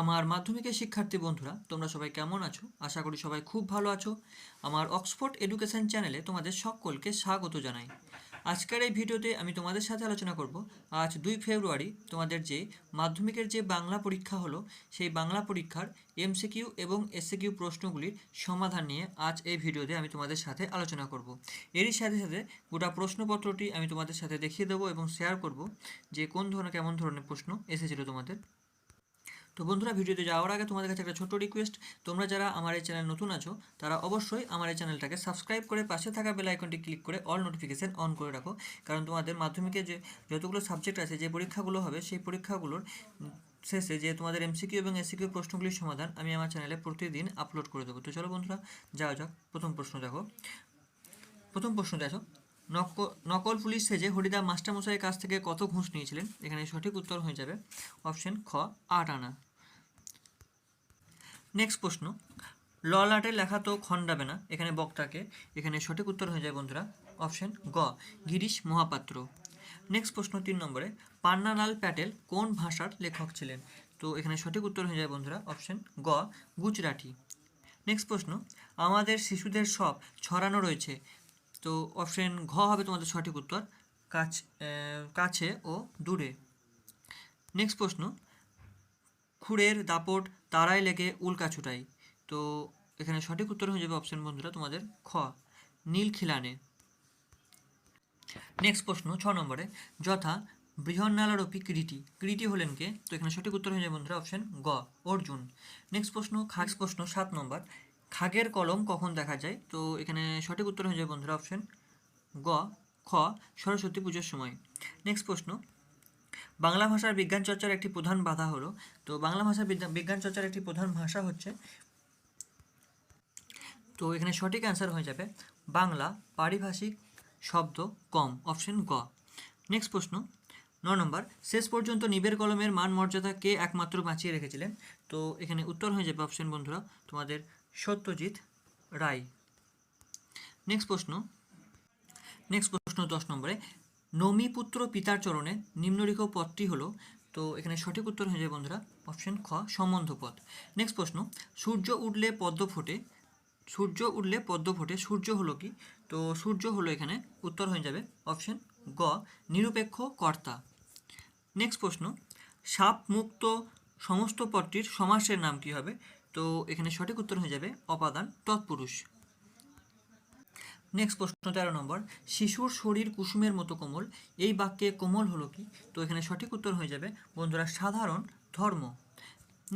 আমার মাধ্যমিকের শিক্ষার্থী বন্ধুরা, তোমরা সবাই কেমন আছো? আশা করি সবাই খুব ভালো আছো। আমার অক্সফোর্ড এডুকেশন চ্যানেলে তোমাদের সকলকে স্বাগত জানাই। আজকের এই ভিডিওতে আমি তোমাদের সাথে আলোচনা করব। আজ দুই ফেব্রুয়ারি, তোমাদের যে মাধ্যমিকের যে বাংলা পরীক্ষা হলো, সেই বাংলা পরীক্ষার এমসিকিউ এবং এসসিকিউ প্রশ্নগুলির সমাধান নিয়ে আজ এই ভিডিওতে আমি তোমাদের সাথে আলোচনা করব। এরই সাথে সাথে গোটা প্রশ্নপত্রটি আমি তোমাদের সাথে দেখিয়ে দেবো এবং শেয়ার করব যে কোন ধরনের, কেমন ধরনের প্রশ্ন এসেছিল তোমাদের। তো বন্ধুরা, ভিডিওতে যাওয়ার আগে তোমাদের কাছে একটা ছোট্ট রিকোয়েস্ট তোমরা যারা আমার এই চ্যানেল নতুন আছো, তারা অবশ্যই আমার এই চ্যানেলটাকে সাবস্ক্রাইব করে পাশে থাকা বেল আইকনটি ক্লিক করে অল নোটিফিকেশন অন করে রাখো। কারণ তোমাদের মাধ্যমিকে যে যতগুলো সাবজেক্ট আছে, যে পরীক্ষাগুলো হবে, সেই পরীক্ষাগুলোর শেষে যে তোমাদের এমসিকিউ এবং এসিকিউ প্রশ্নগুলির সমাধান আমি আমার চ্যানেলে প্রতিদিন আপলোড করে দেবো। তো চলো বন্ধুরা, যাওয়া যাক। প্রথম প্রশ্ন দেখো। প্রথম প্রশ্ন দেখো। নক- নকল পুলিশ সেজে হরিদা মাস্টারমশাইয়ের কাছ থেকে কত ঘুষ নিয়েছিলেন? এখানে সঠিক উত্তর হয়ে যাবে। অপশন খ, আট আনা। নেক্সট প্রশ্ন ললাটে লেখা তো খণ্ডাবে না, এখানে বক্তাকে, এখানে সঠিক উত্তর হয়ে যায় বন্ধুরা অপশন গ, গিরিশ মহাপাত্র। নেক্সট প্রশ্ন তিন নম্বরে, পান্নালাল প্যাটেল কোন ভাষার লেখক ছিলেন? তো এখানে সঠিক উত্তর হয়ে যায় বন্ধুরা অপশন গ, গুজরাটি। নেক্সট প্রশ্ন, আমাদের শিশুদের সব ছড়ানো রয়েছে, তো অপশন ঘ হবে তোমাদের সঠিক উত্তর, কাছ কাছে ও দূরে। নেক্সট প্রশ্ন খুঁড়ের দাপট, তারাই লেগে উল্কা ছুটাই। তো এখানে সঠিক উত্তর হয়ে যাবে অপশন বন্ধুরা তোমাদের খ, নীল খিলানে। নেক্সট প্রশ্ন, ছ নম্বরে, যথা বৃহন্নালারোপী ক্রিটি ক্রিটি হলেন কে? তো এখানে সঠিক উত্তর হয়ে যাবে বন্ধুরা অপশন গ, অর্জুন। নেক্সট প্রশ্ন খাস প্রশ্ন, সাত নম্বর, খাগের কলম কখন দেখা যায়? তো এখানে সঠিক উত্তর হয়ে যাবে বন্ধুরা অপশন গ, খ, সরস্বতী পুজোর সময়। নেক্সট প্রশ্ন বাংলা ভাষার বিজ্ঞান চর্চার একটি প্রধান বাধা হলো, তো বাংলা ভাষা বিজ্ঞান চর্চার একটি প্রধান ভাষা হচ্ছে, তো এখানে সঠিক অ্যান্সার হয়ে যাবে, বাংলা পারিভাষিক শব্দ কম অপশন গ। নেক্সট প্রশ্ন, ন নম্বর, শেষ পর্যন্ত নিবের কলমের মান মর্যাদা কে একমাত্র বাঁচিয়ে রেখেছিলেন? তো এখানে উত্তর হয়ে যাবে অপশন বন্ধুরা, তোমাদের সত্যজিৎ রায়। নেক্সট প্রশ্ন নেক্সট প্রশ্ন দশ নম্বরে নমিপুত্র পিতার চরণে নিম্নলিখিত পদটি হলো, তো এখানে সঠিক উত্তর হয়ে যায় বন্ধুরা অপশন খ, সম্বন্ধ পদ। নেক্সট প্রশ্ন, সূর্য উঠলে পদ্ম ফোটে, সূর্য উঠলে পদ্ম ফোটে, সূর্য হলো কি? তো সূর্য হলো এখানে উত্তর হয়ে যাবে অপশন গ, নিরপেক্ষ কর্তা। নেক্সট প্রশ্ন, সাপ মুক্ত সমস্ত পদটির সমাসের নাম কি হবে? তো এখানে সঠিক উত্তর হয়ে যাবে, অপাদান তৎপুরুষ। নেক্সট প্রশ্ন তেরো নম্বর, শিশুর শরীর কুসুমের মতো কোমল, এই বাক্যে কোমল হলো কি? তো এখানে সঠিক উত্তর হয়ে যাবে, বন্ধুরা সাধারণ ধর্ম।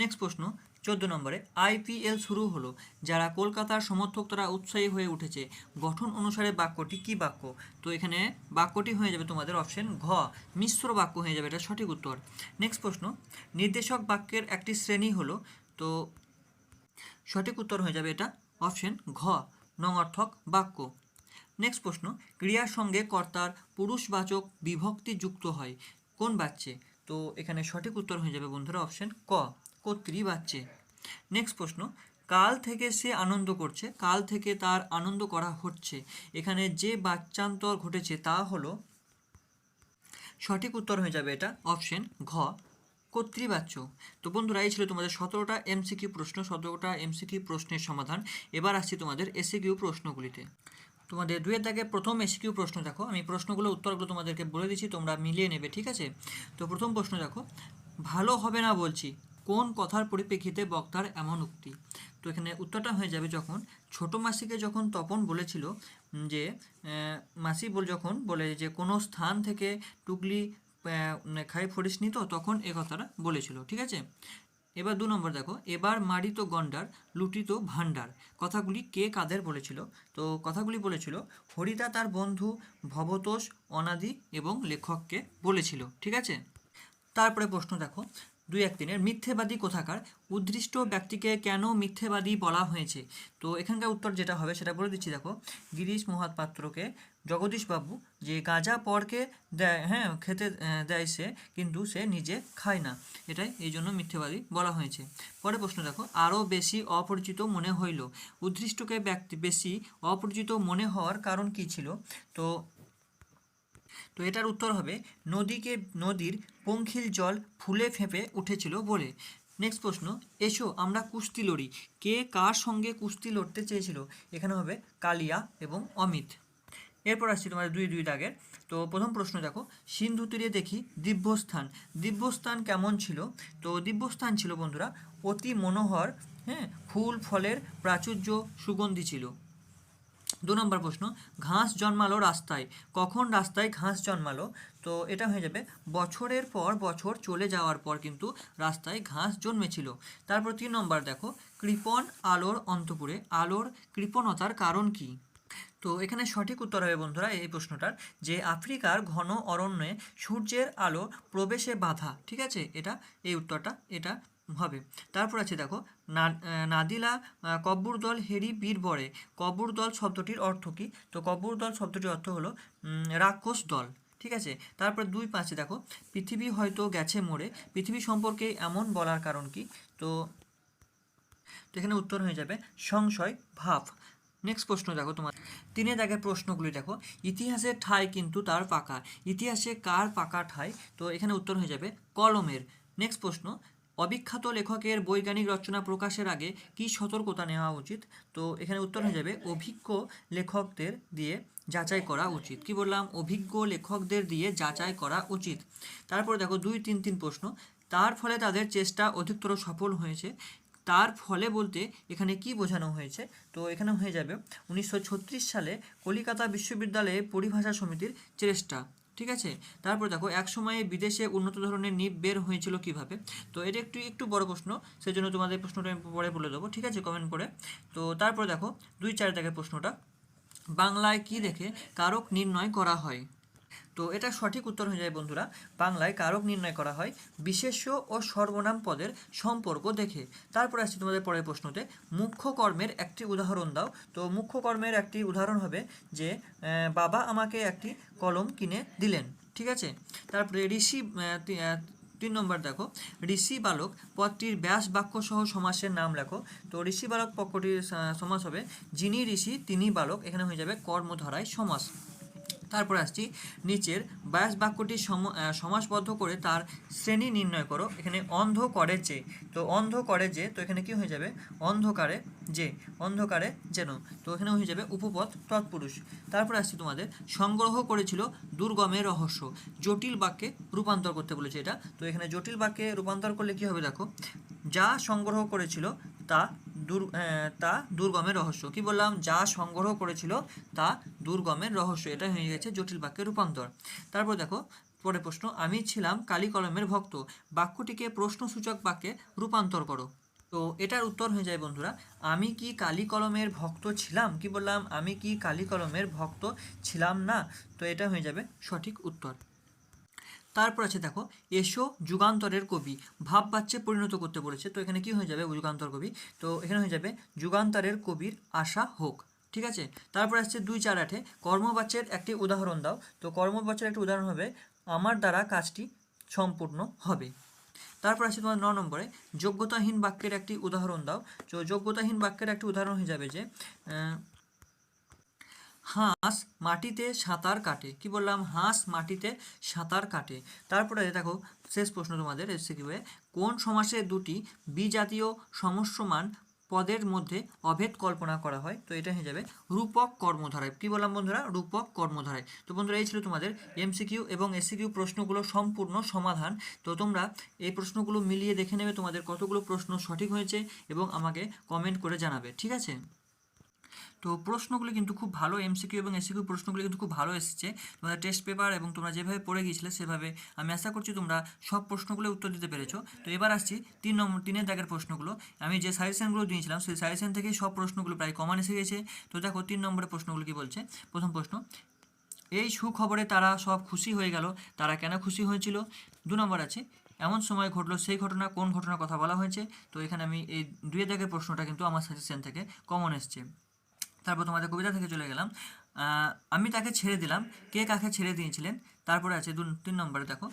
নেক্সট প্রশ্ন, চোদ্দ নম্বরে আইপিএল শুরু হলো, যারা কলকাতার সমর্থক তারা উৎসাহী হয়ে উঠেছে, গঠন অনুসারে বাক্যটি কি বাক্য? তো এখানে বাক্যটি হয়ে যাবে তোমাদের অপশন ঘ, মিশ্র বাক্য হয়ে যাবে এটা সঠিক উত্তর। নেক্সট প্রশ্ন, নির্দেশক বাক্যের একটি শ্রেণি হলো, তো সঠিক উত্তর হয়ে যাবে এটা অপশন ঘ নঙর্থক বাক্য। নেক্সট প্রশ্ন, ক্রিয়ার সঙ্গে কর্তার পুরুষবাচক বিভক্তি যুক্ত হয়। কোন বাচ্চে? তো এখানে সঠিক উত্তর হয়ে যাবে বন্ধুরা অপশন ক কর্তৃ বাচ্চে। নেক্সট প্রশ্ন, কাল থেকে সে আনন্দ করছে, কাল থেকে তার আনন্দ করা হচ্ছে। এখানে যে বাচ্চান্তর ঘটেছে তা হলো, সঠিক উত্তর হয়ে যাবে এটা অপশন ঘ কর্তৃবাচ্য তো বন্ধুরা, এই ছিল তোমাদের সতেরোটা এমসিকিউ প্রশ্ন, সতেরোটা এমসিকিউ প্রশ্নের সমাধান। এবার আসছি তোমাদের এসিকিউ প্রশ্নগুলিতে। তোমাদের দুয়ের দাগে প্রথম এসিকিউ প্রশ্ন দেখো। আমি প্রশ্নগুলো উত্তরগুলো তোমাদেরকে বলে দিচ্ছি, তোমরা মিলিয়ে নেবে, ঠিক আছে? তো প্রথম প্রশ্ন দেখো, ভালো হবে না, বলছি, কোন কথার পরিপ্রেক্ষিতে বক্তার এমন উক্তি? তো এখানে উত্তরটা হয়ে যাবে যখন ছোট মাসিকে যখন তপন বলেছিল যে মাসি বল, যখন বলে যে, কোনো স্থান থেকে টুকলি খাই ফরিসনি তো? তখন এ কথাটা বলেছিল, ঠিক আছে? এবার দু নম্বর দেখো, এবার মারিত গন্ডার লুটিত ভাণ্ডার। কথাগুলি কে কাদের বলেছিল? তো কথাগুলি বলেছিল, হরিদা তার বন্ধু ভবতোষ, অনাদি এবং লেখককে বলেছিল, ঠিক আছে? তারপরে প্রশ্ন দেখো, দুই এক দিনের মিথ্যেবাদী কোথাকার? উদ্দৃষ্ট ব্যক্তিকে কেন মিথ্যেবাদী বলা হয়েছে? তো এখানকার উত্তর যেটা হবে সেটা বলে দিচ্ছি, দেখো। গিরিশ মহাপাত্রকে জগদীশবাবু যে গাঁজা পরকে দেয় হ্যাঁ খেতে দেয় সে, কিন্তু সে নিজে খায় না। এটাই এই জন্য মিথ্যেবাদী বলা হয়েছে। পরে প্রশ্ন দেখো, আরও বেশি অপরিচিত মনে হইল। উদ্দৃষ্টকে ব্যক্তি, বেশি অপরিচিত মনে হওয়ার কারণ কী ছিল? তো তো এটার উত্তর হবে, নদীকে, নদীর পঙ্খিল জল ফুলে ফেঁপে উঠেছিল বলে। নেক্সট প্রশ্ন, এসো আমরা কুস্তি লড়ি। কে কার সঙ্গে কুস্তি লড়তে চেয়েছিল? এখানে হবে কালিয়া এবং অমিত। এরপর আসছি তোমাদের দুই দুই দাগের। তো প্রথম প্রশ্ন দেখো, সিন্ধু তীরে দেখি দিব্যস্থান। দিব্যস্থান কেমন ছিল? তো দিব্যস্থান ছিল বন্ধুরা, অতি মনোহর হ্যাঁ ফুল, ফলের প্রাচুর্য, সুগন্ধি ছিল। দু নম্বর প্রশ্ন, ঘাস জন্মালো রাস্তায়। কখন রাস্তায় ঘাস জন্মালো? তো এটা হয়ে যাবে, বছরের পর বছর চলে যাওয়ার পর কিন্তু রাস্তায় ঘাস জন্মেছিল। তারপর তিন নম্বর দেখো, কৃপণ আলোর অন্তপুরে। আলোর কৃপণতার কারণ কি? তো এখানে সঠিক উত্তর হবে বন্ধুরা এই প্রশ্নটার যে আফ্রিকার ঘন অরণ্যে সূর্যের আলো প্রবেশে বাধা ঠিক আছে? এটা এই উত্তরটা এটা হবে। তারপর আছে দেখো নাদিলা আহ, কব্বর দল হেরি বীর বরে। কব্বর দল শব্দটির অর্থ কী? তো কব্বর দল শব্দটির অর্থ হলো রাক্ষস দল ঠিক আছে? তারপর দুই পাঁচে দেখো পৃথিবী হয়তো গেছে মোড়ে পৃথিবী সম্পর্কে এমন বলার কারণ কি? তো এখানে উত্তর হয়ে যাবে সংশয় ভাব। নেক্সট প্রশ্ন দেখো তোমার। তিনে দাগের প্রশ্নগুলি দেখো। ইতিহাসের ঠাঁই কিন্তু তার পাকা। ইতিহাসে কার পাকা ঠাঁই? তো এখানে উত্তর হয়ে যাবে কলমের। নেক্সট প্রশ্ন, অবিখ্যাত লেখকের বৈজ্ঞানিক রচনা প্রকাশের আগে কি সতর্কতা নেওয়া উচিত? তো এখানে উত্তর হয়ে যাবে অভিজ্ঞ লেখকদের দিয়ে যাচাই করা উচিত। কি বললাম? অভিজ্ঞ লেখকদের দিয়ে যাচাই করা উচিত। তারপরে দেখো দুই তিন তিন প্রশ্ন। তার ফলে তাদের চেষ্টা অধিকতর সফল হয়েছে। তার ফলে বলতে এখানে কি বোঝানো হয়েছে? তো এখানে হয়ে যাবে, উনিশশো ছত্রিশ সালে কলিকাতা বিশ্ববিদ্যালয়ে পরিভাষা সমিতির চেষ্টা, ঠিক আছে? তারপর দেখো এক সময়ে বিদেশে উন্নত ধরনের নিপ বের হয়েছিল কীভাবে? তো এটা একটু একটু বড় প্রশ্ন, সেজন্য তোমাদের প্রশ্নটা আমি পরে বলে দেবো, ঠিক আছে? কমেন্ট করে। তো তারপর দেখো, দুই চার দাগের প্রশ্নটা, বাংলায় কি দেখে কারক নির্ণয় করা হয়? তো এটা সঠিক উত্তর হয়ে যায় বন্ধুরা। বাংলায় কারক নির্ণয় করা হয়, বিশেষ্য ও সর্বনাম পদের সম্পর্ক দেখে। তারপরে আসছে তোমাদের পরের প্রশ্নতে। মুখ্য কর্মের একটি উদাহরণ দাও। তো মুখ্য কর্মের একটি উদাহরণ হবে যে বাবা আমাকে একটি কলম কিনে দিলেন, ঠিক আছে? তারপরে ঋষি তিন নম্বর দেখো। ঋষি বালক পদটির ব্যাস বাক্য সহ সমাসের নাম লেখো। তো ঋষি বালক পক্ষটির সমাস হবে, যিনি ঋষি, তিনি বালক। এখানে হয়ে যাবে কর্মধারায় সমাস। তারপরে আসছি নিচের ব্যাস বাক্যটি সমাসবদ্ধ করে তার শ্রেণি নির্ণয় করো। এখানে অন্ধ করে যে, তো অন্ধ করে যে, তো এখানে কি হয়ে যাবে? অন্ধকারে যে, অন্ধকারে যেন, তো এখানে হয়ে যাবে উপপদ তৎপুরুষ। তারপর আসছি তোমাদের, সংগ্রহ করেছিল দুর্গমের রহস্য। জটিল বাক্যে রূপান্তর করতে বলেছে এটা। তো এখানে জটিল বাক্যে রূপান্তর করলে কি হবে দেখো? যা সংগ্রহ করেছিল তা দুর তা দুর্গমের রহস্য। কি বললাম? যা সংগ্রহ করেছিল তা দুর্গমের রহস্য। এটা হয়ে গেছে জটিল বাক্যের রূপান্তর। তারপর দেখো পরে প্রশ্ন, আমি ছিলাম কালী কলমের ভক্ত। বাক্যটিকে প্রশ্নসূচক বাক্যে রূপান্তর করো। তো এটার উত্তর হয়ে যায় বন্ধুরা, আমি কি কালী কলমের ভক্ত ছিলাম? কি বললাম? আমি কি কালী কলমের ভক্ত ছিলাম না? তো এটা হয়ে যাবে সঠিক উত্তর। তারপর আছে দেখো, এসো যুগান্তরের কবি। ভাব বাচ্চে পরিণত করতে বলেছে। তো এখানে কি হয়ে যাবে যুগান্তর কবি? তো এখানে হয়ে যাবে, যুগান্তরের কবির আশা হোক। ঠিক আছে? তারপর আসছে দুই চার আটে। কর্মবাচ্যের একটি উদাহরণ দাও। তো কর্মবাচ্যের একটি উদাহরণ হবে, আমার দ্বারা কাজটি সম্পূর্ণ হবে। তারপর আছে তোমার ন নম্বরে। যোগ্যতাহীন বাক্যের একটি উদাহরণ দাও। তো যোগ্যতাহীন বাক্যের একটি উদাহরণ হয়ে যাবে যে হাঁস মাটিতে সাঁতার কাটে। কি বললাম? হাঁস মাটিতে সাঁতার কাটে। তারপরে দেখো, শেষ প্রশ্ন তোমাদের এসে কি হয়ে কোন সমাসে দুটি বিজাতীয় সমস্যমান পদের মধ্যে অভেদ কল্পনা করা হয়? তো এটা হয়ে যাবে রূপক কর্মধারায়। কি বললাম বন্ধুরা? রূপক কর্মধারায়। তো বন্ধুরা, এই ছিল তোমাদের এমসিকিউ এবং এসিকিউ প্রশ্নগুলো সম্পূর্ণ সমাধান। তো তোমরা এই প্রশ্নগুলো মিলিয়ে দেখে নেবে তোমাদের কতগুলো প্রশ্ন সঠিক হয়েছে এবং আমাকে কমেন্ট করে জানাবে। ঠিক আছে? তো প্রশ্নগুলি কিন্তু খুব ভালো এমসিকিউ এবং এসিকিউ প্রশ্নগুলি কিন্তু খুব ভালো এসেছে। তোমাদের টেস্ট পেপার এবং তোমরা যেভাবে পড়ে গিয়েছিলে সেভাবে আমি আশা করছি তোমরা সব প্রশ্নগুলো উত্তর দিতে পেরেছ। তো এবার আসছি তিন নম্বর তিনের দাগের প্রশ্নগুলো। আমি যে সাজেশনগুলো দিয়েছিলাম, সেই সাজেশন থেকেই সব প্রশ্নগুলো প্রায় কমান এসে গেছে। তো দেখো তিন নম্বরের প্রশ্নগুলো কি বলছে? প্রথম প্রশ্ন, এই সুখবরে তারা সব খুশি হয়ে গেল, তারা কেন খুশি হয়েছিল? দু নম্বর আছে, এমন সময় ঘটলো সেই ঘটনা, কোন ঘটনার কথা বলা হয়েছে? তো এখানে আমি এই দুয়ে দাগের প্রশ্নটা কিন্তু আমার সাজেশন থেকে কমন এসছে। তারপর তোমাদের কবিতা থেকে চলে গেলাম। আমি তাকে ছেড়ে দিলাম। কে কাকে ছেড়ে দিয়েছিলেন? তারপরে আছে দু তিন নম্বরে দেখো।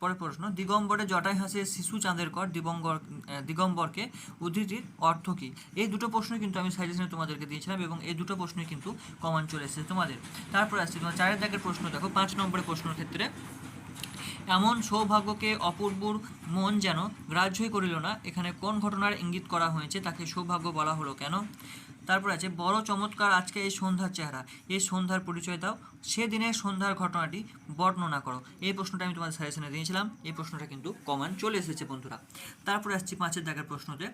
পরের প্রশ্ন দিগম্বরে জটায় হাসে শিশু চাঁদের কর আহ, দিগম্বরকে উদ্ধৃতির অর্থ কী? এই দুটো প্রশ্ন কিন্তু আমি সাজেশনে তোমাদেরকে দিয়েছিলাম এবং এই দুটো প্রশ্নই কিন্তু কমন চলে এসেছে তোমাদের। তারপরে আসছে তোমার চারের দাগের প্রশ্ন দেখো পাঁচ নম্বরের প্রশ্নের ক্ষেত্রে। এমন সৌভাগ্যকে অপূর্বর মন যেন গ্রাহ্যই করিল না এখানে কোন ঘটনার ইঙ্গিত করা হয়েছে তাকে সৌভাগ্য বলা হলো কেন? তারপর আছে, বড় চমৎকার আজকে এই সন্ধ্যার চেহারা। এই সন্ধ্যার পরিচয় দাও। সে সেদিনের সন্ধ্যার ঘটনাটি বর্ণনা করো। এই প্রশ্নটা আমি তোমাদের সাজেশনে দিয়েছিলাম। এই প্রশ্নটা কিন্তু কমান চলে এসেছে, বন্ধুরা। তারপরে আসছি পাঁচের দাগের প্রশ্নতে।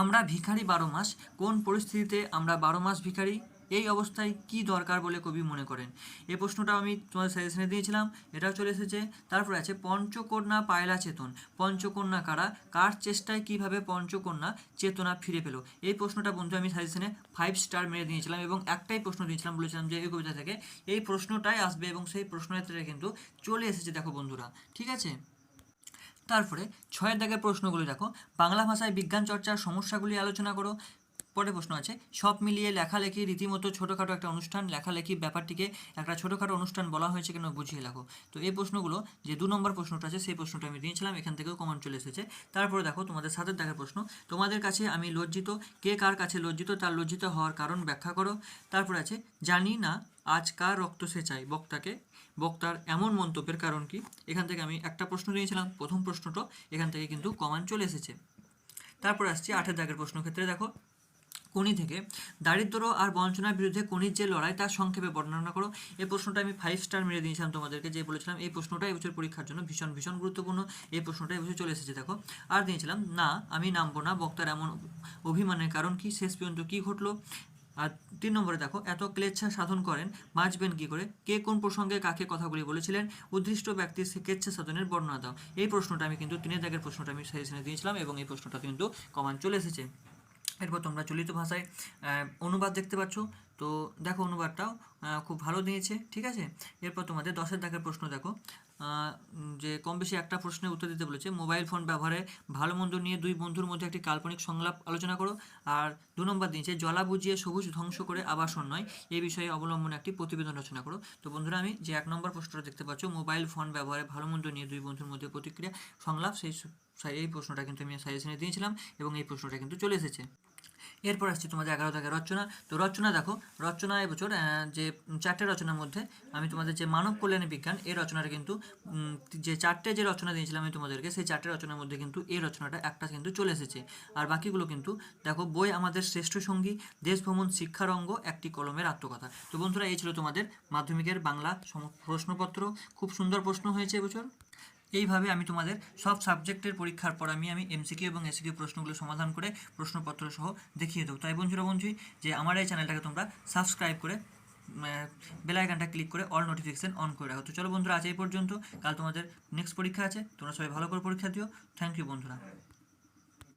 আমরা ভিখারি বারো মাস, কোন পরিস্থিতিতে আমরা বারো মাস ভিখারি? এই অবস্থায় কি দরকার বলে কবি মনে করেন? এই প্রশ্নটা আমি তোমাদের সাজেশনে দিয়েছিলাম। এটাও চলে এসেছে। তারপরে আছে, পঞ্চকন্যা পায়লা চেতন। পঞ্চকন্যা কারা? কার চেষ্টায় কীভাবে পঞ্চকন্যা চেতনা ফিরে পেল? এই প্রশ্নটা বন্ধু আমি সাজেশনে ফাইভ স্টার মেরে দিয়েছিলাম এবং একটাই প্রশ্ন দিয়েছিলাম বলেছিলাম যে, এই কবিতা থেকে। এই প্রশ্নটাই আসবে এবং সেই প্রশ্নের কিন্তু চলে এসেছে, দেখো বন্ধুরা। ঠিক আছে? তারপরে ছয়ের দাগের প্রশ্নগুলি দেখো। বাংলা ভাষায় বিজ্ঞান চর্চার সমস্যাগুলি আলোচনা করো। পরে প্রশ্ন আছে। সব মিলিয়ে লেখালেখি রীতিমতো ছোটোখাটো একটা অনুষ্ঠান। লেখালেখি ব্যাপারটিকে একটা ছোটোখাটো অনুষ্ঠান বলা হয়েছে কেন বুঝিয়ে লেখো। তো এই প্রশ্নগুলো, যে দু নম্বর প্রশ্নটা আছে, সেই প্রশ্নটা আমি দিয়েছিলাম। এখান থেকেও কমন চলে এসেছে। তারপরে দেখো, তোমাদের সাথের দেখার প্রশ্ন। তোমাদের কাছে আমি লজ্জিত। কে কার কাছে লজ্জিত? তার লজ্জিত হওয়ার কারণ ব্যাখ্যা করো। তারপরে আছে, জানি না আজ কার রক্ত সে চাই বক্তাকে, বক্তার এমন মন্তব্যের কারণ কি? এখান থেকে আমি একটা প্রশ্ন দিয়েছিলাম, প্রথম প্রশ্নটা। এখান থেকে কিন্তু কমান চলে এসেছে। তারপর আসছি আঠের দাগের প্রশ্ন ক্ষেত্রে দেখো। কোনি থেকে। দারিদ্র আর বঞ্চনার বিরুদ্ধে কোনির যে লড়াই, তার সংক্ষেপে বর্ণনা করো। এই প্রশ্নটা আমি ফাইভ স্টার মেরে দিয়েছিলাম তোমাদেরকে, যে বলেছিলাম এই প্রশ্নটা এবছর পরীক্ষার জন্য ভীষণ ভীষণ গুরুত্বপূর্ণ। এই প্রশ্নটা এবছর চলে এসেছে, দেখো। আর দিয়েছিলাম, না, আমি নামবো না, বক্তার এমন অভিমানের কারণ কি? শেষ পর্যন্ত কি ঘটলো? আর তিন নম্বরে দেখো, এত ক্লেচ্ছা সাধন করেন, বাঁচবেন কি করে? কে কোন প্রসঙ্গে কাকে কথাগুলি বলেছিলেন? উদ্দিষ্ট ব্যক্তির স্বেচ্ছা সাধনের বর্ণনা দাও। এই প্রশ্নটা আমি কিন্তু তিনের দাগের প্রশ্নটা আমি সাজেশনে দিয়েছিলাম এবং এই প্রশ্নটা কিন্তু কমান চলে এসেছে। এরপর তোমরা চলিত ভাষায় অনুবাদ দেখতে পাচ্ছ। তো দেখো অনুবাদটাও খুব ভালো দিয়েছে, ঠিক আছে? এরপর তোমাদের দশের দাগের প্রশ্ন দেখো। যে কম বেশি একটা প্রশ্নের উত্তর দিতে বলেছে, মোবাইল ফোন ব্যবহারে ভালো মন্দ নিয়ে দুই বন্ধুর মধ্যে একটি কাল্পনিক সংলাপ আলোচনা করো। আর দু নম্বর দিয়েছে জলা বুঝিয়ে সবুজ ধ্বংস করে আবাসন নয় এই বিষয়ে অবলম্বনে একটি প্রতিবেদন রচনা করো। তো বন্ধুরা, আমি যে এক নম্বর প্রশ্নটা দেখতে পাচ্ছ, মোবাইল ফোন ব্যবহারে ভালো মন্দ নিয়ে দুই বন্ধুর মধ্যে প্রতিক্রিয়া, সংলাপ, সেই এই প্রশ্নটা কিন্তু আমি সাজেশনে দিয়েছিলাম এবং এই প্রশ্নটা কিন্তু চলে এসেছে। এরপর আসছে তোমাদের এগারো দাগের রচনা। তো রচনা দেখো, রচনা এবছর যে চারটে রচনার মধ্যে আমি তোমাদের যে মানব কল্যাণী বিজ্ঞান, এই রচনাটা কিন্তু যে চারটে যে রচনা দিয়েছিলাম আমি তোমাদেরকে, সেই চারটে রচনার মধ্যে কিন্তু এই রচনাটা একটা কিন্তু চলে এসেছে। আর বাকিগুলো কিন্তু, দেখো, বই আমাদের শ্রেষ্ঠ সঙ্গী, দেশ ভ্রমণ শিক্ষারঙ্গ একটি কলমের আত্মকথা। তো বন্ধুরা, এই ছিল তোমাদের মাধ্যমিকের বাংলা প্রশ্নপত্র। খুব সুন্দর প্রশ্ন হয়েছে এবছর। এইভাবে আমি তোমাদের সব সাবজেক্টের পরীক্ষার পর আমি আমি এমসিকিউ এবং এসিকিউ প্রশ্নগুলো সমাধান করে প্রশ্নপত্র সহ দেখিয়ে দেবো। তাই বন্ধুরা, বন্ধুই, যে আমার এই চ্যানেলটাকে তোমরা সাবস্ক্রাইব করে বেল আইকনটা ক্লিক করে অল নোটিফিকেশান অন করে রাখো। তো চলো বন্ধুরা, আজ এই পর্যন্ত। কাল তোমাদের নেক্সট পরীক্ষা আছে। তোমরা সবাই ভালো করে পরীক্ষা দিও। থ্যাংক ইউ বন্ধুরা।